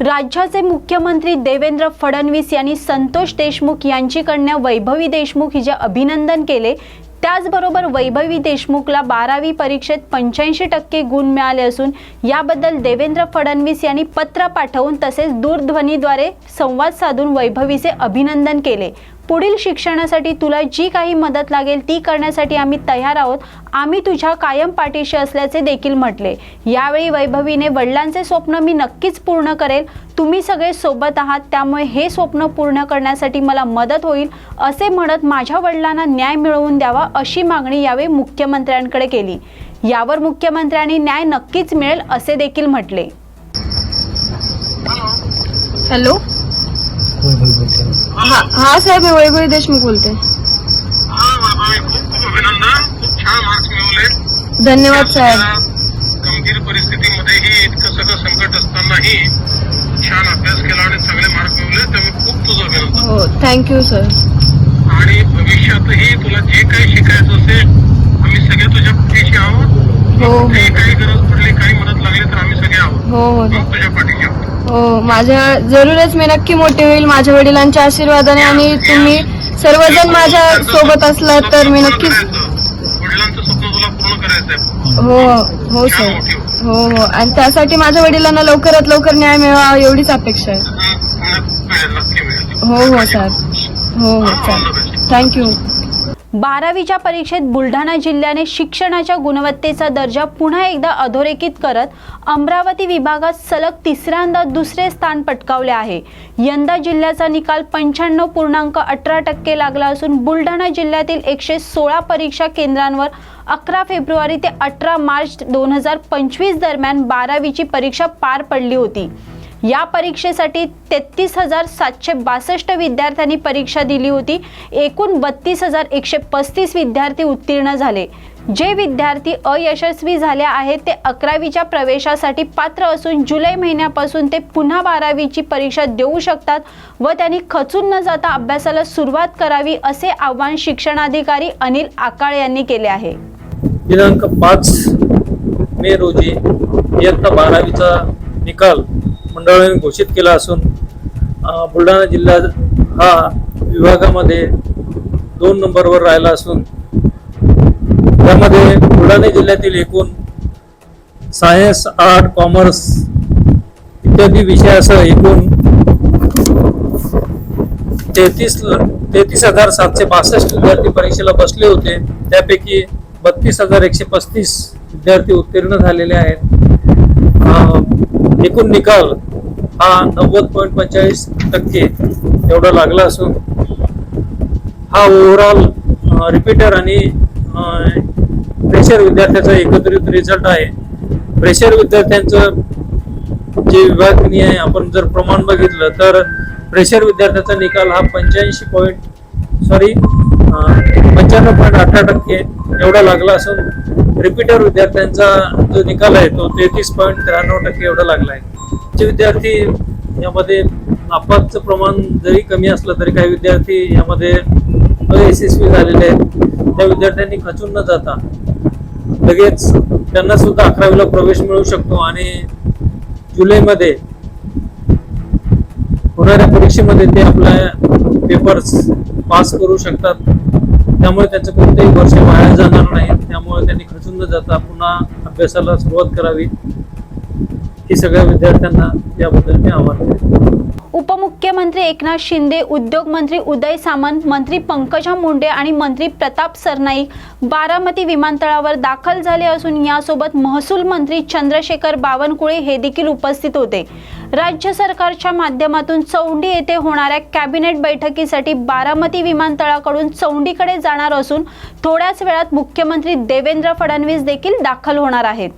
राज्याचे मुख्यमंत्री देवेंद्र फडणवीस यांनी संतोष देशमुख यांची कन्या वैभवी देशमुख हिचे अभिनंदन केले. त्याचबरोबर वैभवी देशमुखला बारावी परीक्षेत पंच्याऐंशी टक्के गुण मिळाले असून याबद्दल देवेंद्र फडणवीस यांनी पत्र पाठवून तसेच दूरध्वनीद्वारे संवाद साधून वैभवीचे अभिनंदन केले. पुढील शिक्षणासाठी तुला जी काही मदत लागेल ती करण्यासाठी आम्ही तयार आहोत. आम्ही तुझ्या कायम पाठीशी असल्याचे देखील म्हटले. यावेळी वैभवीने वडिलांचे स्वप्न मी नक्कीच पूर्ण करेल. तुम्ही सगळे सोबत आहात त्यामुळे हे स्वप्न पूर्ण करण्यासाठी मला मदत होईल असे म्हणत माझ्या वडिलांना न्याय मिळवून द्यावा अशी मागणी यावेळी मुख्यमंत्र्यांकडे केली. यावर मुख्यमंत्र्यांनी न्याय नक्कीच मिळेल असे देखील म्हटले. हॅलो? हा. हा साहेब वैभवी देशमुख बोलते हा वैभवी खूप खूप अभिनंदन. खूप छान मार्क्स मिळवले. धन्यवाद साहेब. गंभीर परिस्थितीमध्येही इतकं सगळं संकट असतानाही छान अभ्यास केला आणि चांगले मार्क मिळवले त्यामुळे खूप तुझं अभिनंदन. हो थँक्यू सर आणि भविष्यातही तुला जे काही शिकायचं असेल आम्ही सगळे तुझ्या पाठीशी आहोत. हो हो. काही गरज पडली काही मदत लागली तर आम्ही सगळे आहोत. हो हो. तुझ्या पाठीशी आहोत. हो माझ्या जरूरच मी नक्की मोठी होईल माझ्या वडिलांच्या आशीर्वादाने आणि तुम्ही सर्वजण माझ्या सोबत असलात तर मी नक्कीच वडिलांचं स्वप्न तुला पूर्ण करायचंय. हो हो सर हो. हो. आणि त्यासाठी माझ्या वडिलांना लवकरात लवकर न्याय मिळावा एवढीच अपेक्षा आहे. हं, मिळेल नक्की मिळेल हो हो सर हो हो चालेल थँक्यू बारावीच्या परीक्षेत बुलढाणा जिल्ह्याने शिक्षणाच्या गुणवत्तेचा दर्जा पुन्हा एकदा अधोरेखित करत अमरावती विभागात सलग तिसऱ्यांदा दुसरे स्थान पटकावले आहे. यंदा जिल्ह्याचा निकाल पंच्याण्णव पूर्णांक अठरा टक्के लागला असून बुलढाणा जिल्ह्यातील एकशे सोळा परीक्षा केंद्रांवर अकरा फेब्रुवारी ते अठरा मार्च दोन हजार पंचवीस दरम्यान बारावीची परीक्षा पार पडली होती. या परीक्षेसाठी तेहतीस हजार सातशे बासष्ट विद्यार्थ्यांनी परीक्षा दिली होती. एकूण बत्तीस हजार एकशे पस्तीस विद्यार्थी उत्तीर्ण झाले. जे विद्यार्थी अयशस्वी झाले आहेत ते अकरावीच्या प्रवेशासाठी पात्र असून जुलै महिन्यापासून ते पुन्हा बारावीची परीक्षा देऊ शकतात व त्यांनी खचून न जाता अभ्यासाला सुरुवात करावी असे आवाहन शिक्षणाधिकारी अनिल आकाळ यांनी केले आहे. दिनांक पाच मे रोजी इयत्ता बारावीचा निकाल मंडळाने घोषित केला असून बुलढाणा जिल्हा हा विभागामध्ये दोन नंबरवर राहिला असून त्यामध्ये बुलढाणा जिल्ह्यातील एकूण सायन्स आर्ट कॉमर्स इत्यादी विषयासह एकूण तेहतीस तेहतीस हजार सातशे बासष्ट विद्यार्थी परीक्षेला बसले होते. त्यापैकी बत्तीस हजार एकशे पस्तीस विद्यार्थी उत्तीर्ण झालेले आहेत. एकूण निकाल हा नव्वद पॉईंट पंचेचाळीस टक्के एवढा लागला असून हा ओव्हरऑल रिपीटर आणि प्रेशर विद्यार्थ्याचा एकत्रित रिझल्ट आहे. प्रेशर विद्यार्थ्यांचं जे विभागनीय आपण जर प्रमाण बघितलं तर प्रेशर विद्यार्थ्याचा निकाल हा पंच्याऐंशी पॉईंट सॉरी पंच्याण्णव पॉईंट अठरा टक्के एवढा लागला असून रिपीटर विद्यार्थ्यांचा जो निकाल आहे तो तेहतीस पॉईंट त्र्याण्णव टक्के एवढा लागला आहे. जे विद्यार्थी यामध्ये नापासचं प्रमाण जरी कमी असलं तरी काही विद्यार्थी यामध्ये अयशस्वी झालेले आहेत. त्या विद्यार्थ्यांनी खचून न जाता लगेच त्यांना सुद्धा अकरावीला प्रवेश मिळू शकतो आणि जुलैमध्ये होणाऱ्या परीक्षेमध्ये ते आपल्या पेपर्स पास करू शकतात. त्यामुळे त्याचं कोणतेही वर्ष वाया जाणार नाही. त्यामुळे त्यांनी खचून न जाता पुन्हा अभ्यासाला सुरुवात करावी. ही सगळ्या विद्यार्थ्यांना याबद्दल मी आव्हान करतो उपमुख्यमंत्री एकनाथ शिंदे उद्योगमंत्री उदय सामंत मंत्री पंकजा मुंडे आणि मंत्री प्रताप सरनाईक बारामती विमानतळावर दाखल झाले असून यासोबत महसूल मंत्री चंद्रशेखर बावनकुळे हे देखील उपस्थित होते. राज्य सरकारच्या माध्यमातून चौंडी येथे होणाऱ्या कॅबिनेट बैठकीसाठी बारामती विमानतळाकडून चौंडीकडे जाणार असून थोड्याच वेळात मुख्यमंत्री देवेंद्र फडणवीस देखील दाखल होणार आहेत.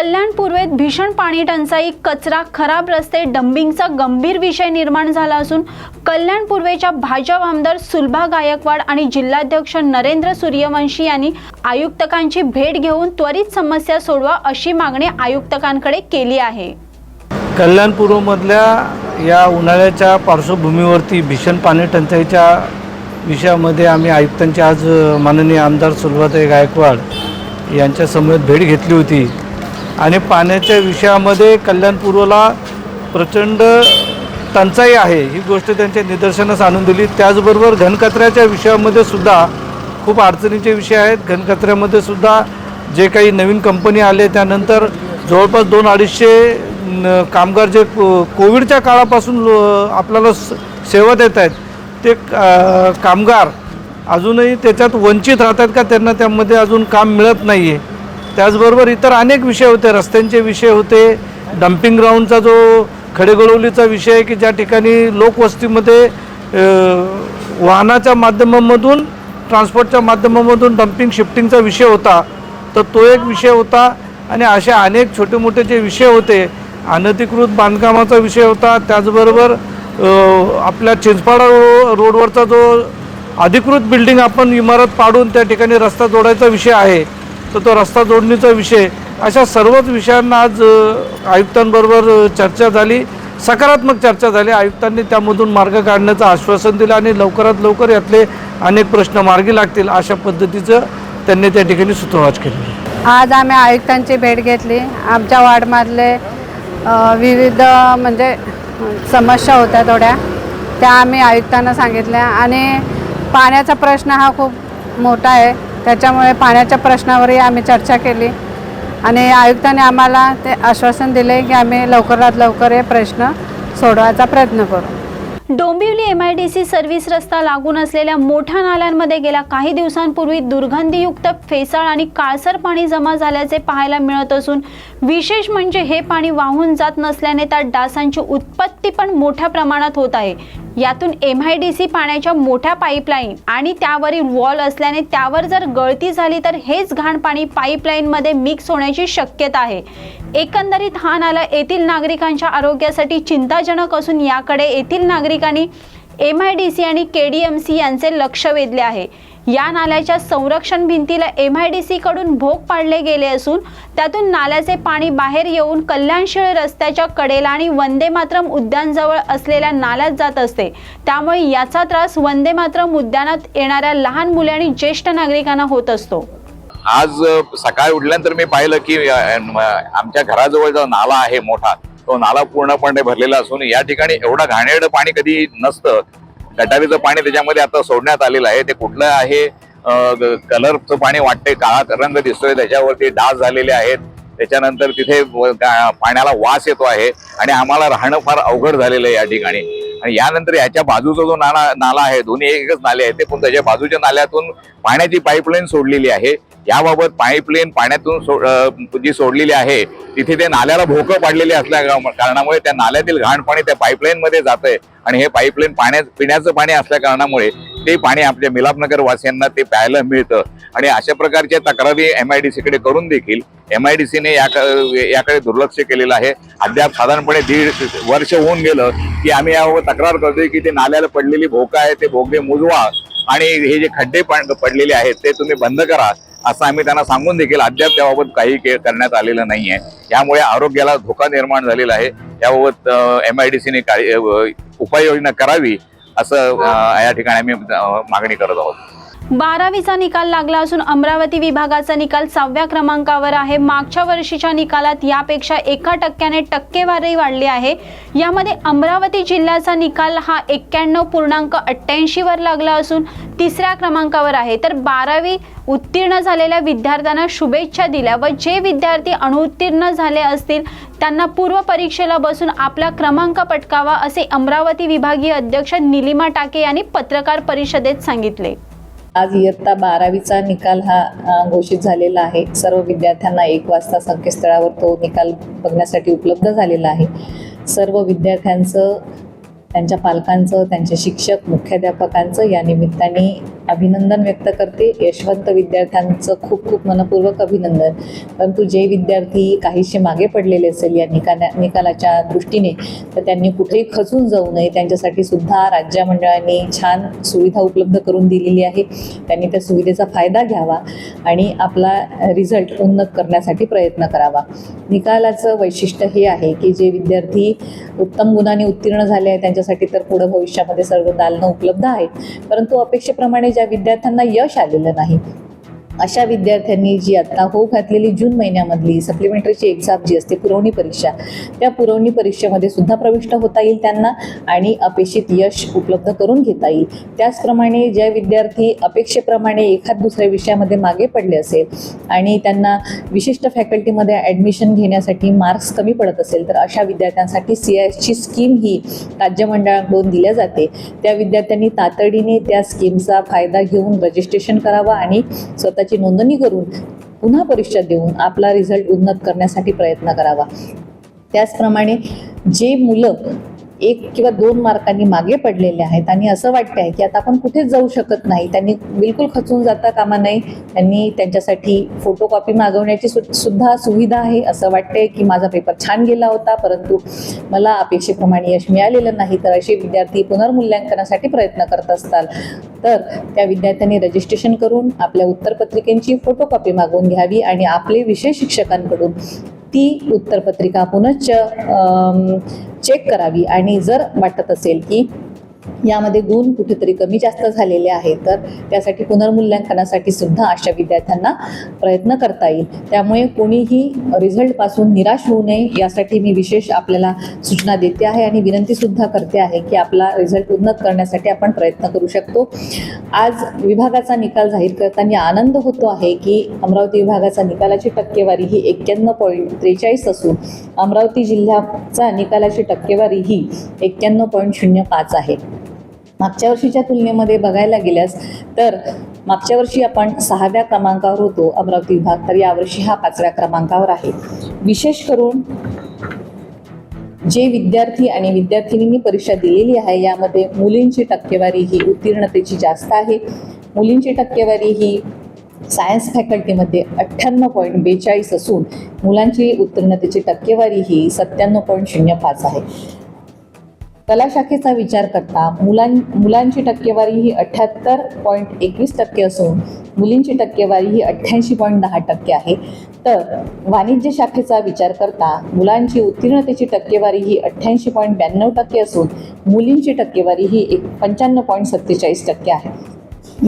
कल्याण पूर्वेत भीषण पाणी टंचाई कचरा खराब रस्ते डंबिंगचा गंभीर विषय निर्माण झाला असून कल्याण पूर्वेच्या भाजप आमदार सुलभा गायकवाड आणि जिल्हाध्यक्ष नरेंद्र सूर्यवंशी यांनी आयुक्तकांची भेट घेऊन त्वरित समस्या सोडवा अशी मागणी आयुक्तकांकडे केली आहे. कल्याणपूर्वमधल्या या उन्हाळ्याच्या पार्श्वभूमीवरती भीषण पाणी टंचाईच्या विषयामध्ये आम्ही आयुक्तांची आज माननीय आमदार सुलभाताई गायकवाड यांच्या समवेत भेट घेतली होती. आणि पाण्याच्या विषयामध्ये कल्याणपूर्वला प्रचंड टंचाई आहे. ही गोष्ट त्यांच्या निदर्शनास आणून दिली. त्याचबरोबर घनकचऱ्याच्या विषयामध्ये सुद्धा खूप अडचणीचे विषय आहेत. घनकचऱ्यामध्ये सुद्धा जे काही नवीन कंपनी आले त्यानंतर जवळपास दोन अडीचशे न- कामगार जे को कोविडच्या काळापासून लो- आपल्याला स- सेवा देत आहेत ते कामगार अजूनही त्याच्यात वंचित राहतात का? त्यांना त्यामध्ये अजून काम मिळत नाही आहे त्याचबरोबर इतर अनेक विषय होते. रस्त्यांचे विषय होते. डम्पिंग ग्राउंडचा जो खडेगोळवलीचा विषय आहे की ज्या ठिकाणी लोकवस्तीमध्ये वाहनाच्या माध्यमामधून ट्रान्सपोर्टच्या माध्यमामधून डम्पिंग शिफ्टिंगचा विषय होता. तर तो एक विषय होता. आणि असे अनेक छोटे मोठे जे विषय होते अनधिकृत बांधकामाचा विषय होता. त्याचबरोबर आपल्या चिंचपाडा रो रोडवरचा जो अधिकृत बिल्डिंग आपण इमारत पाडून त्या ठिकाणी रस्ता जोडायचा विषय आहे. तर तो रस्ता जोडणीचा विषय. अशा सर्वच विषयांना आज आयुक्तांबरोबर चर्चा झाली. सकारात्मक चर्चा झाली. आयुक्तांनी त्यामधून मार्ग काढण्याचं आश्वासन दिलं आणि लवकरात लवकर यातले अनेक प्रश्न मार्गी लागतील अशा पद्धतीचं त्यांनी त्या ठिकाणी सूत्रवाच केली आज आम्ही आयुक्तांची भेट घेतली. आमच्या वार्डमधले विविध म्हणजे समस्या होत्या थोड्या. त्या आम्ही आयुक्तांना सांगितल्या. आणि पाण्याचा प्रश्न हा खूप मोठा आहे. त्याच्यामुळे पाण्याच्या प्रश्नावरही आम्ही चर्चा केली. आणि आयुक्तांनी आम्हाला ते आश्वासन दिले की आम्ही लवकरात लवकर हे प्रश्न सोडवायचा प्रयत्न करू. Dombivli M I D C service रस्ता लागून असलेल्या मोठ्या नाल्यांमध्ये गेल्या काही दिवसांपूर्वी दुर्गंधीयुक्त फेसाळ आणि काळसर पाणी जमा झाल्याचे पाहायला मिळत असून विशेष म्हणजे हे पाणी वाहून जात नसल्याने त्या डासांची उत्पत्ती पण मोठ्या प्रमाणात होत आहे. यातून एम आय डी सी पाण्याच्या मोठ्या पाईपलाईन आणि त्यावरील वॉल असल्याने त्यावर जर गळती झाली तर हेच घाण पाणी पाईपलाईनमध्ये मिक्स होण्याची शक्यता आहे. एकंदरीत हा नाला येथील नागरिकांच्या आरोग्यासाठी चिंताजनक असून याकडे येथील नागरिक ठिकाणी एम आय डी सी आणि के डी एम सी यांचे लक्ष वेधले आहे. या नाल्याच्या संरक्षण भिंतीला एम आय डी सीकडून भोग पाडले गेले असून त्यातून नाल्याचे पाणी बाहेर येऊन कल्याणशीळ रस्त्याच्या कडेला आणि वंदे मातरम उद्यानजवळ असलेल्या नाल्यात जात असते. त्यामुळे याचा त्रास वंदे मातरम उद्यानात येणाऱ्या लहान मुले आणि ज्येष्ठ नागरिकांना होत असतो. आज सकाळी उठल्यानंतर मी पाहिलं की आमच्या घराजवळ जो नाला आहे मोठा तो नाला पूर्णपणे भरलेला असून या ठिकाणी एवढं घाणेरडं पाणी कधी नसतं. गटारीचं पाणी त्याच्यामध्ये आता सोडण्यात आलेलं आहे. ते कुठलं आहे? ग- कलरचं पाणी वाटते काळा रंग दिसतोय. त्याच्यावरती डास झालेले आहेत. त्याच्यानंतर तिथे पाण्याला वास येतो आहे. आणि आम्हाला राहणं फार अवघड झालेलं आहे या ठिकाणी. आणि यानंतर याच्या बाजूचा जो नाला नाला आहे दोन्ही एकच नाले आहेत ते पण त्याच्या बाजूच्या नाल्यातून पाण्याची पाईपलाईन सोडलेली आहे. याबाबत पाईपलाईन पाण्यातून सो- जी सोडलेली आहे तिथे ते नाल्याला भोकं पाडलेली असल्या कारणामुळे त्या नाल्यातील घाण पाणी त्या पाईपलाईनमध्ये जात आहे आणि हे पाईपलाईन पाण्या पिण्याचं पाणी असल्या कारणामुळे ते पाणी आपल्या मिलापनगर वासियांना ते प्यायला मिळतं. आणि अशा प्रकारच्या तक्रारी एम आय डी सीकडे करून देखील एम आय डी सीने याकडे दुर्लक्ष केलेलं आहे. अद्याप साधारणपणे दीड वर्ष होऊन गेलं की आम्ही याबाबत तक्रार करतोय की ते नाल्याला पडलेली भोकं आहे ते भोगे मुजवा आणि हे जे खड्डे पडलेले आहेत ते तुम्ही बंद करा असं आम्ही त्यांना सांगून देखील अद्याप त्याबाबत काही के- करण्यात आलेलं नाही आहे यामुळे आरोग्याला धोका निर्माण झालेला आहे. याबाबत एम आय डी सीने उपाययोजना करावी असं या ठिकाणी आम्ही मागणी करत आहोत. बारावीचा निकाल लागला असून अमरावती विभागाचा निकाल सहाव्या क्रमांकावर आहे. मागच्या वर्षीच्या निकालात यापेक्षा एका टक्क्याने टक्केवारी वाढली आहे. यामध्ये अमरावती जिल्ह्याचा निकाल हा एक्क्याण्णव पूर्णांक अठ्ठ्याऐंशीवर लागला असून तिसऱ्या क्रमांकावर आहे. तर बारावी उत्तीर्ण झालेल्या विद्यार्थ्यांना शुभेच्छा दिल्या व जे विद्यार्थी अणुत्तीर्ण झाले असतील त्यांना पूर्व परीक्षेला बसून आपला क्रमांक पटकावा असे अमरावती विभागीय अध्यक्ष निलिमा टाके यांनी पत्रकार परिषदेत सांगितले. आज इयत्ता बारावीचा निकाल हा घोषित झालेला आहे. सर्व विद्यार्थ्यांना एक वाजता संकेतस्थळावर तो निकाल बघण्यासाठी उपलब्ध झालेला आहे. सर्व विद्यार्थ्यांचं त्यांच्या पालकांचं त्यांचे शिक्षक मुख्याध्यापकांचं या निमित्ताने अभिनंदन व्यक्त करते. यशवंत विद्यार्थ्यांचं खूप खूप मनपूर्वक अभिनंदन. परंतु जे विद्यार्थी काहीसे मागे पडलेले असेल या निकाला निकालाच्या दृष्टीने तर त्यांनी कुठेही खचून जाऊ नये. त्यांच्यासाठी सुद्धा राज्य मंडळाने छान सुविधा उपलब्ध करून दिलेली आहे. त्यांनी त्या सुविधेचा फायदा घ्यावा आणि आपला रिझल्ट उन्नत करण्यासाठी प्रयत्न करावा. निकालाचं वैशिष्ट्य हे आहे की जे विद्यार्थी उत्तम गुणाने उत्तीर्ण झाले आहे त्यांच्या त्यांच्यासाठी तर पुढं भविष्यामध्ये सर्व दालनं उपलब्ध आहेत. परंतु अपेक्षेप्रमाणे ज्या विद्यार्थ्यांना यश आलेलं नाही अशा विद्यार्थ्यांनी जी आत्ता हो घातलेली जून महिन्यामधली सप्लिमेंटरीची एक्झाम जी असते पुरवणी परीक्षा त्या पुरवणी परीक्षेमध्ये सुद्धा प्रविष्ट होता येईल त्यांना आणि अपेक्षित यश उपलब्ध करून घेता येईल. त्याचप्रमाणे ज्या विद्यार्थी अपेक्षेप्रमाणे एखाद दुसऱ्या विषयामध्ये मागे पडले असेल आणि त्यांना विशिष्ट फॅकल्टीमध्ये ॲडमिशन घेण्यासाठी मार्क्स कमी पडत असेल तर अशा विद्यार्थ्यांसाठी सी एसची स्कीम ही राज्यमंडळाकडून दिल्या जाते. त्या विद्यार्थ्यांनी तातडीने त्या स्कीमचा फायदा घेऊन रजिस्ट्रेशन करावा आणि स्वतःची नोंदणी करून पुन्हा परीक्षा देऊन आपला रिझल्ट उन्नत करण्यासाठी प्रयत्न करावा. त्याचप्रमाणे जे मुलं एक किंवा दोन मार्कांनी मागे पडलेले आहेत. आणि असं वाटतं आहे की आता आपण कुठेच जाऊ शकत नाही. त्यांनी बिलकुल खचून जाता कामा नाही त्यांनी त्यांच्यासाठी फोटोकॉपी मागवण्याची सु सुद्धा सुविधा आहे. असं वाटतंय की माझा पेपर छान गेला होता. परंतु मला अपेक्षेप्रमाणे यश मिळालेलं नाही. तर असे विद्यार्थी पुनर्मूल्यांकनासाठी प्रयत्न करत असतात. तर त्या विद्यार्थ्यांनी रजिस्ट्रेशन करून आपल्या उत्तरपत्रिकेंची फोटोकॉपी मागवून घ्यावी. आणि आपले विषय शिक्षकांकडून ती उत्तरपत्रिका पुनश्च चेक करावी. आणि जर वाटत असेल की यामध्ये गुण कुठेतरी कमी जास्त झालेले आहेत तर त्यासाठी पुनर्मूल्यांकनासाठी सुद्धा अशा विद्यार्थ्यांना प्रयत्न करता येईल. त्यामुळे कोणीही रिझल्टपासून निराश होऊ नये यासाठी मी विशेष आपल्याला सूचना देते आहे आणि विनंतीसुद्धा करते आहे की आपला रिझल्ट उन्नत करण्यासाठी आपण प्रयत्न करू शकतो. आज विभागाचा निकाल जाहीर करताना आनंद होतो आहे की अमरावती विभागाचा निकालाची टक्केवारी ही एक्क्याण्णव पॉईंट त्रेचाळीस असून अमरावती जिल्ह्याचा निकालाची टक्केवारी ही एक्क्याण्णव पॉईंट शून्य पाच आहे. मागच्या वर्षीच्या तुलनेमध्ये बघायला गेल्यास तर मागच्या वर्षी आपण सहाव्या क्रमांकावर होतो अमरावती विभाग. तर यावर्षी हा पाचव्या क्रमांकावर आहे. विशेष करून जे विद्यार्थी आणि विद्यार्थिनींनी परीक्षा दिलेली आहे यामध्ये मुलींची टक्केवारी ही उत्तीर्णतेची जास्त आहे. मुलींची टक्केवारी ही सायन्स फॅकल्टीमध्ये अठ्ठ्याण्णव पॉईंट बेचाळीस असून मुलांची उत्तीर्णतेची टक्केवारी ही सत्त्याण्णव पॉईंट शून्य पाच आहे. कला शाखेचा विचार करता मुलां मुलांची टक्केवारी ही अठ्ठ्याहत्तर पॉईंट एकवीस टक्के असून मुलींची टक्केवारी ही अठ्ठ्याऐंशी पॉईंट दहा टक्के आहे. तर वाणिज्य शाखेचा विचार करता मुलांची उत्तीर्णतेची टक्केवारी ही अठ्ठ्याऐंशी पॉईंट ब्याण्णव टक्के असून मुलींची टक्केवारी ही एक पंच्याण्णव पॉईंट सत्तेचाळीस टक्के आहे.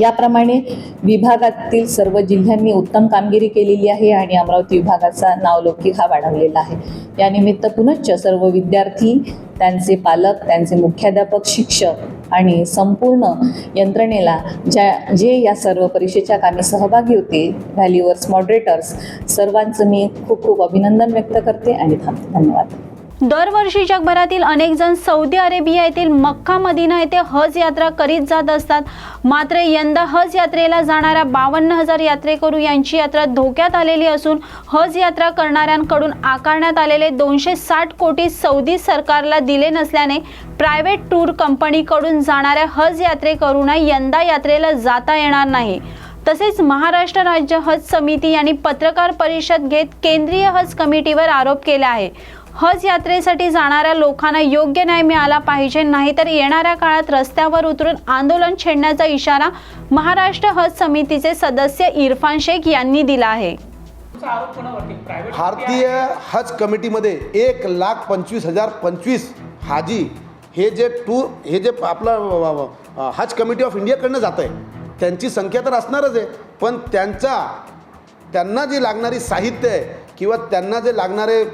याप्रमाणे विभागातील सर्व जिल्ह्यांनी उत्तम कामगिरी केलेली आहे आणि अमरावती विभागाचा नावलौकिक हा वाढवलेला आहे. यानिमित्त पुनश्च सर्व विद्यार्थी त्यांचे पालक त्यांचे मुख्याध्यापक शिक्षक आणि संपूर्ण यंत्रणेला ज्या जे या सर्व परीक्षेच्या कामी सहभागी होते व्हॅल्युअर्स मॉडरेटर्स सर्वांचं मी खूप खूप अभिनंदन व्यक्त करते आणि थांबते. धन्यवाद. दरवर्षी जगभरातील अनेक जण सौदी अरेबिया येथील मक्का मदिना येथे हज यात्रा करीत जात असतात. मात्र यंदा हज यात्रेला जाणाऱ्या बावन्न हजार यात्रेकरू यांची यात्रा धोक्यात आलेली असून हज यात्रा करणाऱ्यांकडून आकारण्यात आलेले दोनशे साठ कोटी सौदी सरकारला दिले नसल्याने प्रायव्हेट टूर कंपनीकडून जाणाऱ्या हज यात्रेकरूंना यंदा यात्रेला जाता येणार नाही. तसेच महाराष्ट्र राज्य हज समिती यांनी पत्रकार परिषद घेत केंद्रीय हज कमिटीवर आरोप केला आहे. हज यात्रेसाठी जाणाऱ्या लोकांना योग्य न्याय मिळाला पाहिजे नाहीतर येणाऱ्या काळात रस्त्यावर उतरून आंदोलन छेडण्याचा इशारा महाराष्ट्र हज समितीचे सदस्य इरफान शेख यांनी दिला आहे. भारतीय हज कमिटीमध्ये एक लाख पंचवीस हजार पंचवीस हाजी हे जे टूर हे जे आपलं हज कमिटी ऑफ इंडियाकडनं जातं आहे त्यांची संख्या तर असणारच आहे पण त्यांचा त्यांना जी लागणारी साहित्य आहे किंवा त्यांना जे लागणारे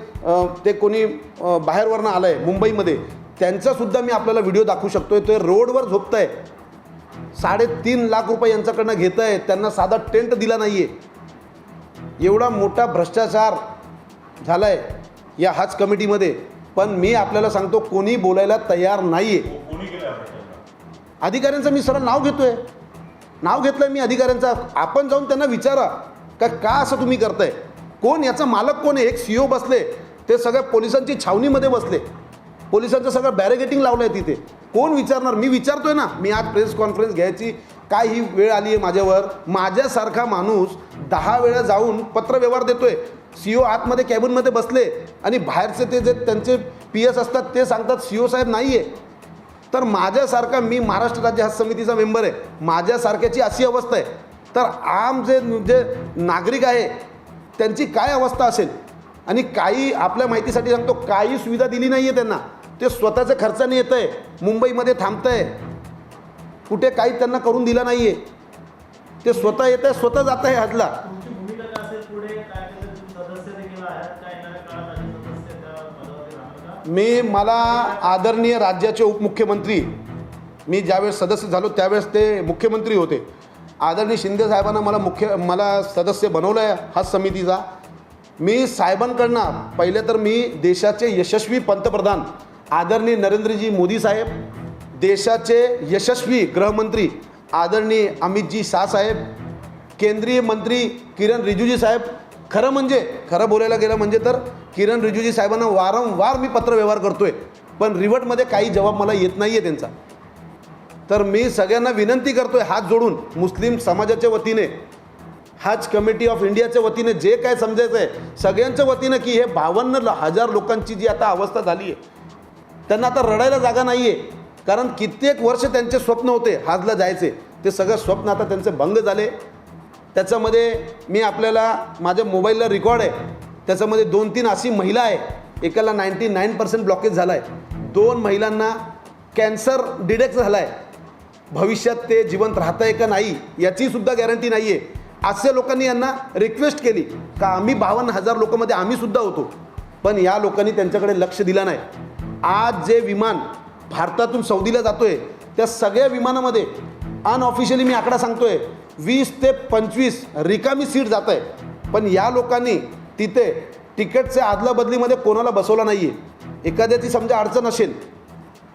ते कोणी बाहेरवरनं आलं आहे मुंबईमध्ये त्यांचासुद्धा मी आपल्याला व्हिडिओ दाखवू शकतो आहे ते रोडवर झोपतं आहे साडेतीन लाख रुपये यांच्याकडनं घेत आहे त्यांना साधा टेंट दिला नाही आहे एवढा मोठा भ्रष्टाचार झाला आहे या हज कमिटीमध्ये. पण मी आपल्याला सांगतो कोणी बोलायला तयार नाही आहे अधिकाऱ्यांचं मी सरळ नाव घेतो आहे नाव घेतलं मी अधिकाऱ्यांचं. आपण जाऊन त्यांना विचारा का का असं तुम्ही करताय? कोण याचा मालक कोण आहे? एक सी ओ बसले ते सगळ्या पोलिसांची छावणीमध्ये बसले. पोलिसांचं सगळं बॅरिगेटिंग लावलं आहे तिथे. कोण विचारणार? मी विचारतोय ना. मी आज प्रेस कॉन्फरन्स घ्यायची. काय ही वेळ आली आहे माझ्यावर? माझ्यासारखा माणूस दहा वेळा जाऊन पत्रव्यवहार देतोय. सी ओ आतमध्ये कॅबिनमध्ये बसले आणि बाहेरचे ते जे त्यांचे पी एस असतात ते सांगतात सी ओ साहेब नाही आहे तर माझ्यासारखा मी महाराष्ट्र राज्य हज समितीचा मेंबर आहे. माझ्यासारख्याची अशी अवस्था आहे. तर आम जे जे नागरिक आहे त्यांची काय अवस्था असेल? आणि काही आपल्या माहितीसाठी सांगतो काही सुविधा दिली नाही आहे त्यांना. ते स्वतःच्या खर्चाने येतं आहे मुंबईमध्ये थांबतं आहे कुठे काही त्यांना करून दिलं नाही आहे ते स्वतः येत आहे. स्वतः जात आहे? हजला मी मला आदरणीय राज्याचे उपमुख्यमंत्री मी ज्यावेळेस सदस्य झालो त्यावेळेस ते मुख्यमंत्री होते. आदरणीय शिंदे साहेबांना मला मुख्य मला सदस्य बनवलं आहे हा समितीचा. मी साहेबांकडनं पहिले तर मी देशाचे यशस्वी पंतप्रधान आदरणीय नरेंद्रजी मोदी साहेब देशाचे यशस्वी गृहमंत्री आदरणीय अमितजी शाह साहेब केंद्रीय मंत्री किरण रिजिजू साहेब. खरं म्हणजे खरं बोलायला गेलं म्हणजे तर किरण रिजिजू साहेबांना वारंवार मी पत्रव्यवहार करतो आहे पण रिवटमध्ये काही जबाब मला येत नाही आहे त्यांचा. तर मी सगळ्यांना विनंती करतोय हात जोडून मुस्लिम समाजाच्या वतीने हज कमिटी ऑफ इंडियाच्या वतीने जे काय समजायचं आहे सगळ्यांच्या वतीनं की हे बावन्न हजार लोकांची जी आता अवस्था झाली आहे त्यांना आता रडायला जागा नाही आहे कारण कित्येक वर्ष त्यांचे स्वप्न होते हाजला जायचे. ते सगळं स्वप्न आता त्यांचे भंग झाले. त्याच्यामध्ये मी आपल्याला माझ्या मोबाईलला रेकॉर्ड आहे. त्याच्यामध्ये दोन तीन अशी महिला आहे एकाला नाईंटी नाईन पर्सेंट ब्लॉकेज झाला आहे दोन महिलांना कॅन्सर डिडेक्ट झाला आहे भविष्यात ते जिवंत राहतं आहे का नाही याची सुद्धा गॅरंटी नाही आहे असे लोकांनी यांना रिक्वेस्ट केली. का आम्ही बावन्न हजार लोकांमध्ये आम्ही सुद्धा होतो. पण या लोकांनी त्यांच्याकडे लक्ष दिलं नाही. आज जे विमान भारतातून सौदीला जातो आहे त्या सगळ्या विमानामध्ये अनऑफिशियली मी आकडा सांगतोय वीस ते पंचवीस रिकामी सीट जात आहे पण या लोकांनी तिथे तिकीटच्या आदलाबदलीमध्ये कोणाला बसवलं नाही आहे एखाद्याची समजा अडचण असेल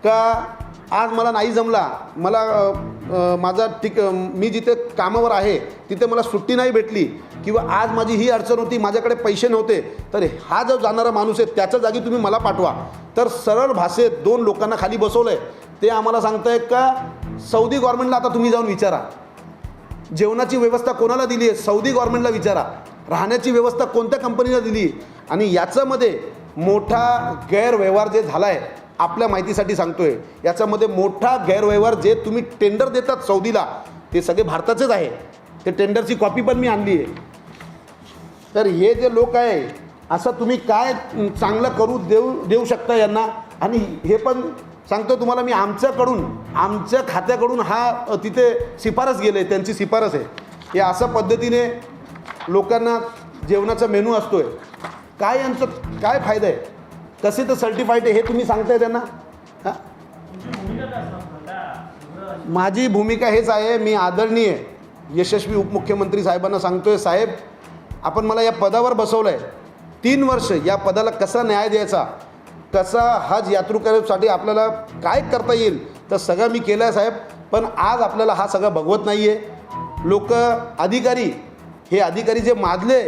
का आज मला नाही जमला. मला माझा टिक मी जिथे कामावर आहे तिथे मला सुट्टी नाही भेटली किंवा आज माझी ही अडचण होती माझ्याकडे पैसे नव्हते तर हा जो जाणारा माणूस आहे त्याच्या जागी तुम्ही मला पाठवा. तर सरळ भाषेत दोन लोकांना खाली बसवलं आहे ते आम्हाला सांगतायत का सौदी गव्हर्नमेंटला आता तुम्ही जाऊन विचारा. जेवणाची व्यवस्था कोणाला दिली आहे सौदी गव्हर्नमेंटला विचारा. राहण्याची व्यवस्था कोणत्या कंपनीला दिली आणि याच्यामध्ये मोठा गैरव्यवहार जे झाला आहे आपल्या माहितीसाठी सांगतोय. याच्यामध्ये मोठा गैरव्यवहार जे तुम्ही टेंडर देतात सौदीला ते सगळे भारताचेच आहे. ते टेंडरची कॉपी पण मी आणली आहे. तर हे जे लोक आहे असं तुम्ही काय चांगलं करू देऊ देऊ शकता यांना? आणि हे पण सांगतो तुम्हाला मी आमच्याकडून आमच्या खात्याकडून हा तिथे शिफारस गेले त्यांची शिफारस आहे. हे अशा पद्धतीने लोकांना जेवणाचा मेनू असतो आहे काय यांचं काय फायदा आहे? कसे तर सर्टिफाईड आहे हे तुम्ही सांगताय त्यांना? हां? माझी भूमिका हेच आहे मी आदरणीय यशस्वी उपमुख्यमंत्री साहेबांना सांगतोय साहेब आपण मला या पदावर बसवलं आहे तीन वर्ष या पदाला कसा न्याय द्यायचा कसा हज यात्रुकासाठी आपल्याला काय करता येईल तर सगळं मी केलं आहे साहेब. पण आज आपल्याला हा सगळं बघवत नाही आहे लोक अधिकारी हे अधिकारी जे माजले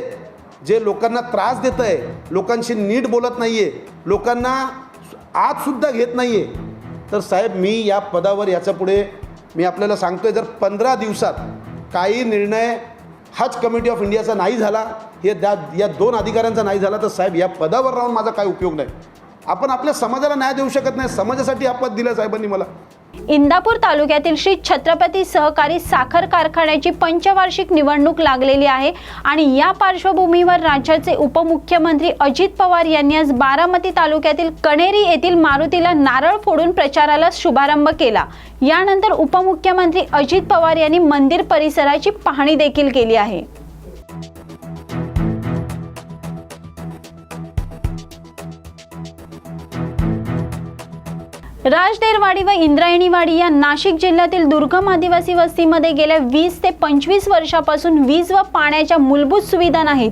जे लोकांना त्रास देत आहे लोकांशी नीट बोलत नाही आहे लोकांना आजसुद्धा घेत नाही आहे तर साहेब मी या पदावर याच्यापुढे मी आपल्याला सांगतोय जर पंधरा दिवसात काही निर्णय हज कमिटी ऑफ इंडियाचा नाही झाला हे त्या या दोन अधिकाऱ्यांचा नाही झाला तर साहेब या पदावर राहून माझा काय उपयोग नाही. आपण आपल्या समाजाला न्याय देऊ शकत नाही समाजासाठी हा पद दिलं साहेबांनी मला. इंदापूर तालुक्यातील श्री छत्रपती सहकारी साखर कारखान्याची पंचवार्षिक निवडणूक लागलेली आहे आणि या पार्श्वभूमीवर राज्याचे उपमुख्यमंत्री अजित पवार यांनी आज बारामती तालुक्यातील कणेरी येथील मारुतीला नारळ फोडून प्रचाराला शुभारंभ केला. यानंतर उपमुख्यमंत्री अजित पवार यांनी मंदिर परिसराची पाहणी देखील केली आहे. राजदेरवाडी व इंद्रायणीवाडी या नाशिक जिल्ह्यातील दुर्गम आदिवासी वस्तीमध्ये गेल्या वीस ते पंचवीस वर्षापासून वीज व पाण्याच्या मूलभूत सुविधा नाहीत.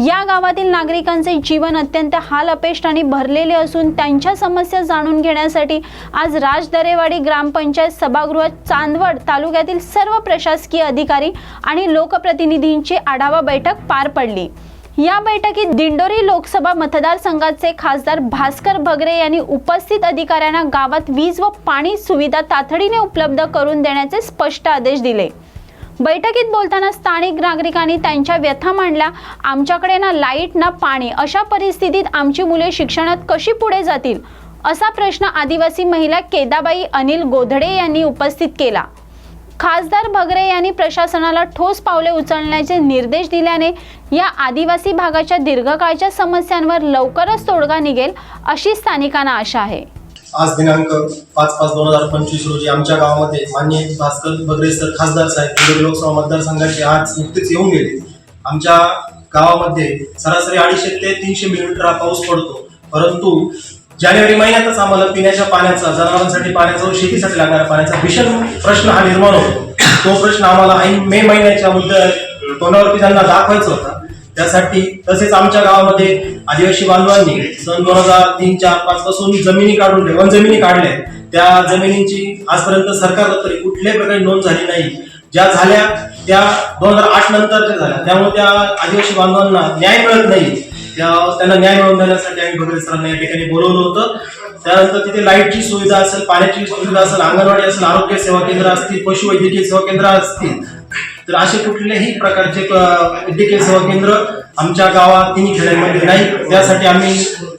या गावातील नागरिकांचे जीवन अत्यंत हाल अपेष्टाने भरलेले असून त्यांच्या समस्या जाणून घेण्यासाठी आज राजदरेवाडी ग्रामपंचायत सभागृहात चांदवड तालुक्यातील सर्व प्रशासकीय अधिकारी आणि लोकप्रतिनिधींची आढावा बैठक पार पडली. या बैठकीत दिंडोरी लोकसभा मतदारसंघाचे खासदार भास्कर भगरे यांनी उपस्थित अधिकाऱ्यांना गावात वीज व पाणी सुविधा तातडीने उपलब्ध करून देण्याचे स्पष्ट आदेश दिले. बैठकीत बोलताना स्थानिक नागरिकांनी त्यांच्या व्यथा मांडल्या. आमच्याकडे ना लाइट ना पाणी अशा परिस्थितीत आमची मुले शिक्षणात कशी पुढे जातील? असा प्रश्न आदिवासी महिला केदाबाई अनिल गोधडे यांनी उपस्थित केला. खासदार भगरे यांनी प्रशासनाला ठोस पावले उचलण्याचे निर्देश दिल्याने या आदिवासी भागाच्या दीर्घकाळच्या समस्यांवर लवकरच तोडगा निघेल अशी स्थानिकांना आशा आहे. आज दिनांक पाच पाच दोन हजार पंचवीस रोजी आमच्या गावामध्ये माननीय भास्कर बगरे सर खासदार साहेब लोकसभा मतदारसंघाचे आज नुकतेच येऊन गेले. आमच्या गावामध्ये सरासरी अडीचशे ते तीनशे मिलीमीटर हा पाऊस पडतो. परंतु जानेवारी महिन्यातच आम्हाला पिण्याच्या पाण्याचा जनावरांसाठी पाण्याचा व शेतीसाठी लागणाऱ्या पाण्याचा भीषण प्रश्न हा निर्माण होतो. तो प्रश्न आम्हाला ऐन मे महिन्याच्या मुद्द्या तोंडावरती त्यांना दाखवायचा होता त्यासाठी तसेच आमच्या गावामध्ये आदिवासी बांधवांनी सन दोन हजार तीन चार पाच पासून जमिनी काढून ठेवून जमिनी काढल्या. त्या जमिनींची आजपर्यंत सरकारला तरी कुठल्याही प्रकारे नोंद झाली नाही. ज्या झाल्या त्या दोन हजार आठ नंतरच्या झाल्या. त्यामुळे त्या आदिवासी बांधवांना न्याय मिळत नाही. त्यांना न्याय मिळवून देण्यासाठी आम्ही भगरे सरांना या ठिकाणी बोलवलं होतं. त्यानंतर तिथे लाईटची सुविधा असेल पाण्याची सुविधा असेल अंगणवाडी असेल आरोग्य सेवा केंद्र असतील पशुवैद्यकीय सेवा केंद्र असतील तर असे कुठल्याही प्रकारचे वैद्यकीय सेवा केंद्र आमच्या गावात तिन्ही खेड्यांमध्ये नाही. त्यासाठी आम्ही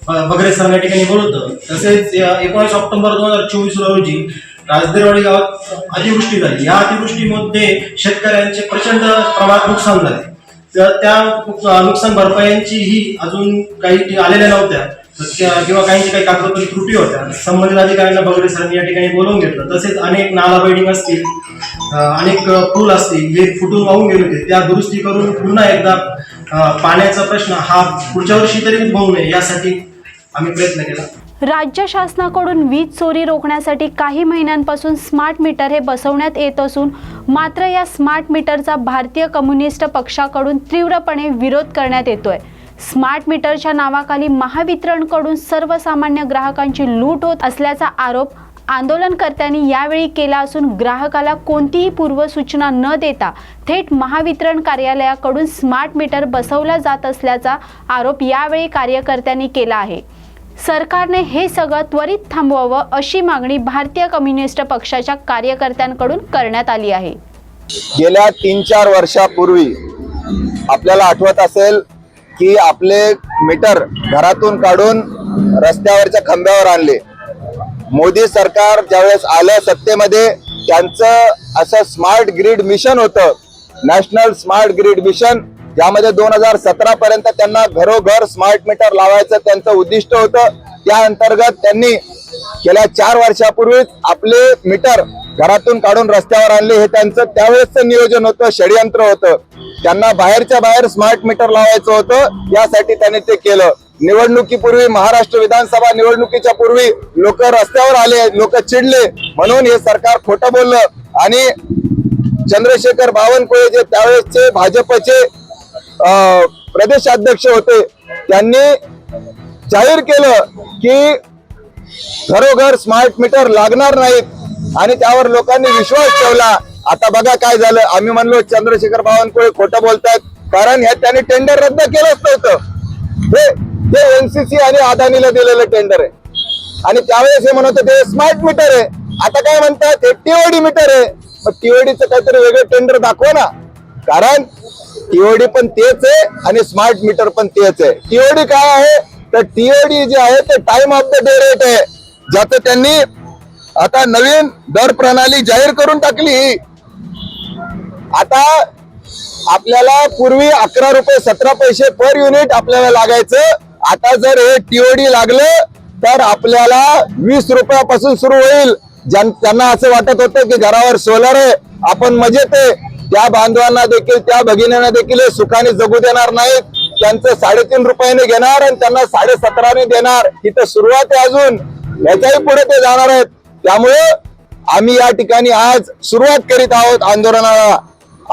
बगरे सरांना या ठिकाणी बोलवतो. तसेच एकोणीस ऑक्टोबर दोन हजार चोवीस रोजी राजदेवाडी गावात अतिवृष्टी झाली. या अतिवृष्टीमध्ये शेतकऱ्यांचे प्रचंड प्रमाणात नुकसान झाले. तर त्या नुकसान भरपायांची ही अजून काही आलेल्या नव्हत्या. किंवा काही काही कागदपत्री त्रुटी होत्या. संबंधित अधिकाऱ्यांना बघले सरांनी या ठिकाणी बोलवून घेतलं. तसेच अनेक नाला बेडिंग असतील अनेक पूल असतील जे फुटून वाहून गेले होते. त्या दुरुस्ती करून पुन्हा एकदा पाण्याचा प्रश्न हा पुढच्या वर्षी तरी उद्भवू नये यासाठी आम्ही प्रयत्न केला. राज्य शासनाकडून वीज चोरी रोखण्यासाठी काही महिन्यांपासून स्मार्ट मीटर हे बसवण्यात येत असून मात्र या स्मार्ट मीटरचा भारतीय कम्युनिस्ट पक्षाकडून तीव्रपणे विरोध करण्यात येतोय. स्मार्ट मीटरच्या नावाखाली महावितरणकडून सर्वसामान्य ग्राहकांची लूट होत असल्याचा आरोप आंदोलनकर्त्यांनी यावेळी केला असून ग्राहकाला कोणतीही पूर्वसूचना न देता थेट महावितरण कार्यालयाकडून स्मार्ट मीटर बसवला जात असल्याचा आरोप यावेळी कार्यकर्त्यांनी केला आहे. सरकारने हे सगळं त्वरित थांबवावं अशी मागणी भारतीय कम्युनिस्ट पक्षाच्या कार्यकर्त्यांकडून करण्यात आली आहे. गेल्या तीन चार वर्षापूर्वी आपल्याला आठवत असेल की आपले मीटर घरातून काढून रस्त्यावरच्या खांब्यावर आणले. मोदी सरकार ज्यावेळेस आलं सत्तेमध्ये त्यांचं असं स्मार्ट ग्रीड मिशन होतं. नॅशनल स्मार्ट ग्रीड मिशन ज्यामध्ये दोन हजार सतरा पर्यंत त्यांना घरोघर स्मार्ट मीटर लावायचं त्यांचं उद्दिष्ट होतं. त्या अंतर्गत त्यांनी गेल्या चार वर्षापूर्वीच आपले मीटर घरातून काढून रस्त्यावर आणले. हे त्यांचं त्यावेळेसचं नियोजन होतं षडयंत्र होतं. त्यांना बाहेरच्या बाहेर स्मार्ट मीटर लावायचं होतं. यासाठी त्यांनी ते केलं. निवडणुकीपूर्वी महाराष्ट्र विधानसभा निवडणुकीच्या पूर्वी लोक रस्त्यावर आले लोक चिडले. म्हणून हे सरकार खोटं बोललं. आणि चंद्रशेखर बावनकुळे जे त्यावेळेसचे भाजपचे प्रदेशाध्यक्ष होते. त्यांनी जाहीर केलं की घरोघर स्मार्ट मीटर लागणार नाहीत आणि त्यावर लोकांनी विश्वास ठेवला. आता बघा काय झालं. आम्ही म्हणलो चंद्रशेखर बावनकुळे खोटं बोलतात कारण हे त्यांनी टेंडर रद्द केलंच नव्हतं. हे एनसीसी आणि अदानीला दिलेलं टेंडर आहे. आणि त्यावेळेस हे म्हणत होते स्मार्ट मीटर आहे. आता काय म्हणतात हे टीओडी मीटर आहे. मग टीओडीचं काहीतरी वेगळं टेंडर दाखवा ना. कारण टीओडी पण तेच आहे आणि स्मार्ट मीटर पण तेच आहे. टीओडी काय आहे? तर टीओडी जे आहे ते time of the day rate आहे. ज्याचं त्यांनी आता नवीन दर प्रणाली जाहीर करून टाकली. आता आपल्याला पूर्वी अकरा रुपये सतरा पैसे पर युनिट आपल्याला लागायचं. आता जर हे टीओडी लागलं तर आपल्याला वीस रुपयापासून सुरू होईल. ज्यांना त्यांना असं वाटत होतं की घरावर सोलर आहे आपण मजेत आहे. त्या बांधवांना देखील त्या भगिनींना देखील हे सुखाने जगू देणार नाहीत. त्यांचं साडेतीन रुपयाने घेणार आणि त्यांना साडे सतराने देणार तर सुरुवात आहे अजून. याच्याही पुढे ते जाणार आहेत. त्यामुळे आम्ही या ठिकाणी आज सुरुवात करीत आहोत आंदोलनाला.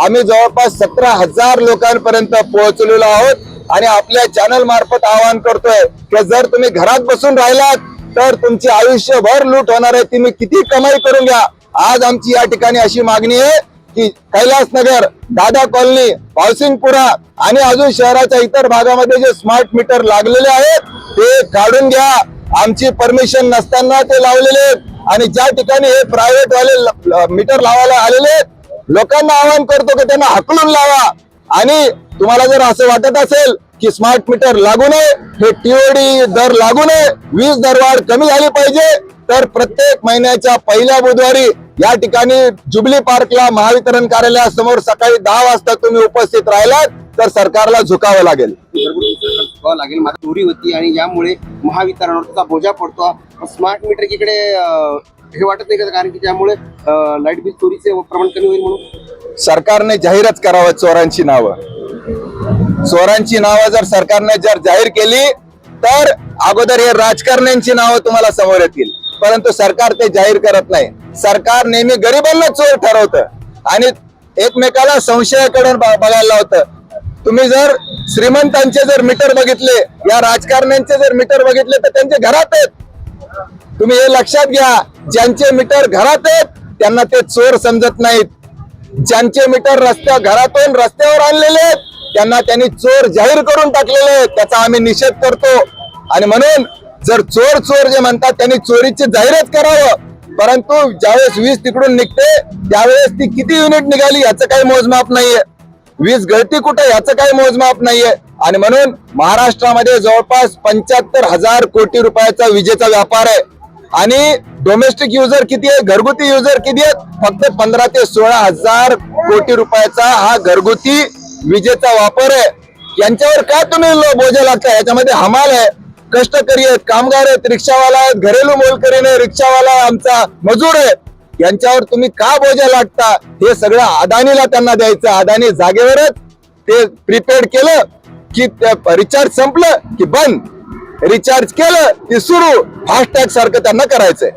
आम्ही जवळपास सतरा हजार लोकांपर्यंत पोहोचलेलो आहोत आणि आपल्या चॅनल मार्फत आवाहन करतोय की जर तुम्ही घरात बसून राहिलात तर तुमची आयुष्यभर लूट होणार आहे. तुम्ही किती कमाई करून घ्या. आज आमची या ठिकाणी अशी मागणी आहे की कैलासनगर दादा कॉलनी पावसिंगपुरा आणि अजून शहराच्या इतर भागामध्ये जे स्मार्ट मीटर लागलेले आहेत ते काढून घ्या. आमची परमिशन नसताना ते लावलेले आहेत. आणि ज्या ठिकाणी हे प्रायव्हेट वाले मीटर लावायला आलेले आहेत लोकांना आवाहन करतो की त्यांना हकलून लावा. आणि तुम्हाला जर असं वाटत असेल की स्मार्ट मीटर लागू नये हे टीओडी दर लागू नये वीज दरवाढ कमी झाली पाहिजे तर प्रत्येक महिन्याच्या पहिल्या बुधवारी या ठिकाणी जुबली पार्कला महावितरण कार्यालयासमोर सकाळी दहा वाजता तुम्ही उपस्थित राहिलात तर सरकारला झुकावं लागेल. लागेल चोरी होती आणि यामुळे महावितरणाचा बोजा पडतो. स्मार्ट मीटर इकडे हे वाटत नाही का? कारण की त्यामुळे लाइट बिल चोरीचे प्रमाण कमी होईल म्हणून. सरकारने जाहीरच करावं चोरांची नावं. चोरांची नावं जर सरकारने जर जाहीर केली तर अगोदर हे राजकारण्यांची नावं तुम्हाला समोर येतील. परंतु सरकार ते जाहीर करत नाही. सरकार नेहमी गरिबांना चोर ठरवतं. आणि एकमेकाला संशयाकडून बघायला लावतं. तुम्ही जर श्रीमंतांचे जर मीटर बघितले या राजकारण्यांचे जर मीटर बघितले तर त्यांचे घरात आहेत. तुम्ही हे लक्षात घ्या ज्यांचे मीटर घरात आहेत त्यांना ते चोर समजत नाहीत. ज्यांचे मीटर रस्त्या घरातून रस्त्यावर आणलेले आहेत त्यांना त्यांनी चोर जाहीर करून टाकलेले आहेत त्याचा आम्ही निषेध करतो. आणि म्हणून जर चोर चोर जे म्हणतात त्यांनी चोरीची जाहिरात करावं. परंतु ज्यावेळेस वीज तिकडून निघते त्यावेळेस ती किती युनिट निघाली याचं काही मोजमाप नाहीये. वीज गळती कुठे याचं काही मोजमाप नाहीये. आणि म्हणून महाराष्ट्रामध्ये जवळपास पंच्याहत्तर हजार कोटी रुपयाचा विजेचा व्यापार आहे. आणि डोमेस्टिक युजर किती आहे? घरगुती युजर किती आहेत? फक्त पंधरा ते सोळा हजार कोटी रुपयाचा हा घरगुती विजेचा वापर आहे. यांच्यावर काय तुम्ही लो- बोजा लागता याच्यामध्ये हमाल आहे. कष्टकरी आहेत कामगार आहेत रिक्षावाला आहेत घरेलू मोलकरीण आहे रिक्षावाला आमचा मजूर आहे. यांच्यावर तुम्ही का बोजा लाटता? हे सगळं अदानीला त्यांना द्यायचं. अदानी जागेवरच ते प्रीपेड केलं की रिचार्ज संपलं की बंद. रिचार्ज केलं की सुरू. फास्टॅग सारखं त्यांना करायचंय.